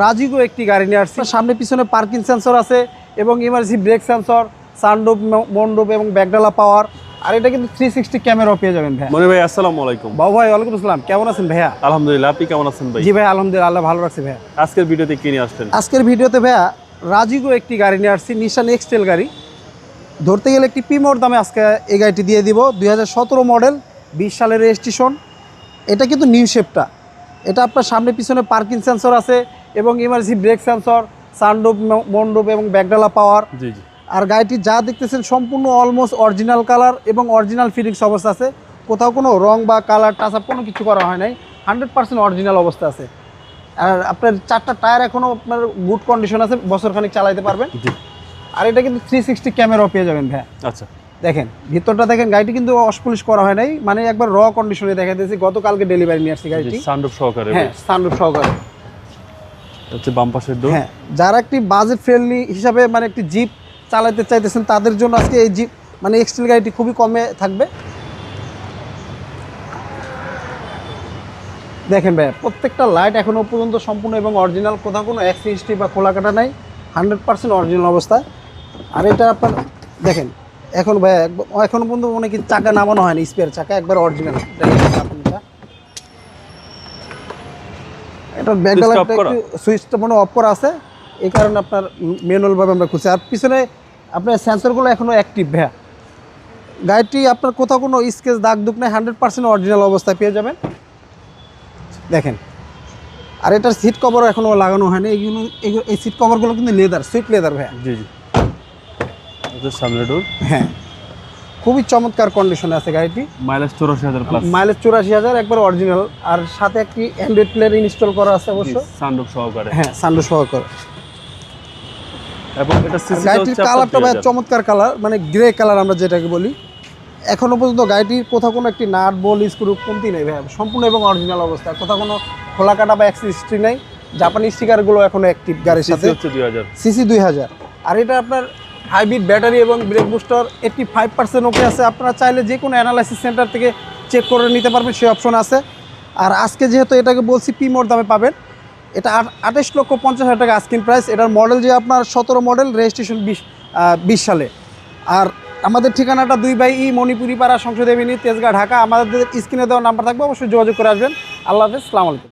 রাজিগো একটি গাড়ি নিয়ে আসছি। সামনে পিছনে পার্কিং সেন্সর আছে এবং ইমার্জেন্সি ব্রেক সেন্সর সানডোপ মন্ডপ এবং ব্যাকডালা পাওয়ার আর এটা কিন্তু থ্রি সিক্সটি ক্যামেরাও পেয়ে যাবেন ভাই মনে ভাই আসসালামু আলাইকুম। বাবু ভাই ওয়ালাইকুম আসসালাম। কেমন আছেন ভাইয়া? আলহামদুলিল্লাহ আপনি কেমন আছেন ভাই? জি ভাই আলহামদুলিল্লাহ আল্লাহ ভালো রাখছে ভাইয়া। আজকের ভিডিওতে কি নিয়ে আসছেন? আজকের ভিডিওতে ভাইয়া রাজিগো একটি গাড়ি নিয়ে আসছি নিশান এক্সটেল গাড়ি। ধরতে গেলে একটি পিমোর দামে আজকে এই গাড়িটি দিয়ে দিব দুই হাজার সতেরো মডেল বিশ সালের রেজিস্ট্রেশন এটা কিন্তু নিউ শেপটা এটা আপনার সামনে পিছনে পার্কিং সেন্সর আছে এবং ইমার্জেন্সি ব্রেক সেন্সর সানডোপ মন্ডপ এবং ব্যাকডালা পাওয়ার জি জি। আর গাড়িটি যা দেখতেছেন সম্পূর্ণ অলমোস্ট অরিজিনাল কালার এবং অরিজিনাল ফিটিংস অবস্থা আছে। কোথাও কোনো রং বা কালার টাচ আপ কোনো কিছু করা হয় নাই। হান্ড্রেড পার্সেন্ট অরিজিনাল অবস্থা আছে। আর আপনার চারটা টায়ার এখনও আপনার গুড কন্ডিশন আছে বছর খানিক চালাইতে পারবেন। জি। আর এটা কিন্তু থ্রি সিক্সটি ক্যামেরাও পেয়ে যাবেন ভাই আচ্ছা। দেখেন ভিতরটা দেখেন গাড়িটি কিন্তু অসপলিশ করা হয় নাই। মানে একবার র কন্ডিশনে দেখা দিয়েছি গতকালকে ডেলিভারি নিয়ে আসছি গাড়িটি। সানরুফ সহকারে হ্যাঁ সানরুফ সহকারে। হচ্ছে বাম পাশের হ্যাঁ যারা একটি বাজেট ফ্রেন্ডলি হিসাবে মানে একটি জিপ চালাতে চাইতেছেন, তাদের জন্য আজকে এই জিপ মানে এক্সটেল গাড়িটি খুবই কমে থাকবে। দেখেন ভাই প্রত্যেকটা লাইট এখনও পর্যন্ত সম্পূর্ণ এবং অরিজিনাল কোথাও কোনো অ্যাক্সিডেন্টটি বা খোলা কাটা নাই হান্ড্রেড পার্সেন্ট অরিজিনাল অবস্থায় আর এটা আপনার, দেখেন, এখন ভাই একবার- এখনও পর্যন্ত মনে কি চাকা নামানো হয়নি স্পেয়ার চাকা, একবার অরিজিনাল এটা ব্যাকডালা Switch off সুইচটা মনে অফ করা আছে। এই কারণে আপনার ম্যানুয়ালভাবে আমরা খুঁজছি। আর পিছনে আপনার সেন্সরগুলো এখনও অ্যাক্টিভ ভ্যা গাড়িটি আপনার কোথাও কোনো স্কেচ দাগ দুক নেই হান্ড্রেড পার্সেন্ট অরিজিনাল অবস্থায় পেয়ে যাবেন। দেখেন। আর এটার সিট কভারও এখনও লাগানো হয়নি। এইগুলো এই সিট কভারগুলো কিন্তু লেদার সুইট লেদার ভ্যা জি জি। সামনের ডোর হ্যাঁ। খুবই চমৎকার কন্ডিশনে আছে গাড়িটি। মাইলেজ চৌরাশি হাজার প্লাস মাইলেজ চুরাশি হাজার একবার অরিজিনাল আর সাথে একটি অ্যান্ড্রয়েড প্লেয়ার ইনস্টল করা আছে অবশ্য। সানরুফ সহকারে। হ্যাঁ সান্ডু সহকার। এবং এটা গাড়িটির কালারটা ভাই চমৎকার কালার মানে গ্রে কালার আমরা যেটাকে বলি। এখনও পর্যন্ত গাড়িটির কোথাও কোনো একটি নাট বল স্ক্রু কমতি নেই ভাই সম্পূর্ণ এবং অরিজিনাল অবস্থা। কোথাও কোনো খোলা কাটা বা হিস্ট্রি নেই। জাপানি স্টিকারগুলো এখনও অ্যাক্টিভ গাড়ির সাথে। সিসি দুই হাজার। আর এটা আপনার হাইব্রিড ব্যাটারি এবং brake booster eighty five percent okay আছে। আপনারা চাইলে যে কোনো অ্যানালাইসিস সেন্টার থেকে চেক করে নিতে পারবেন, সেই অপশন আছে। আর আজকে যেহেতু এটাকে বলছি পি পিমোর দামে পাবেন। এটা আঠাশ লক্ষ পঞ্চাশ হাজার টাকা আস্কিন প্রাইস এটার মডেল যে আপনার সতেরো মডেল রেজিস্ট্রেশন বিশ বিশ সালে। আর আমাদের ঠিকানাটা দুই বাই ই মণিপুরি পাড়া সংসদ এভিনিউ তেজগাঁ, ঢাকা। আমাদের স্ক্রিনে দেওয়া নাম্বার থাকবে, অবশ্যই যোগাযোগ করে আসবেন। আল্লাহ হাফেজ, সালাম আলাইকুম।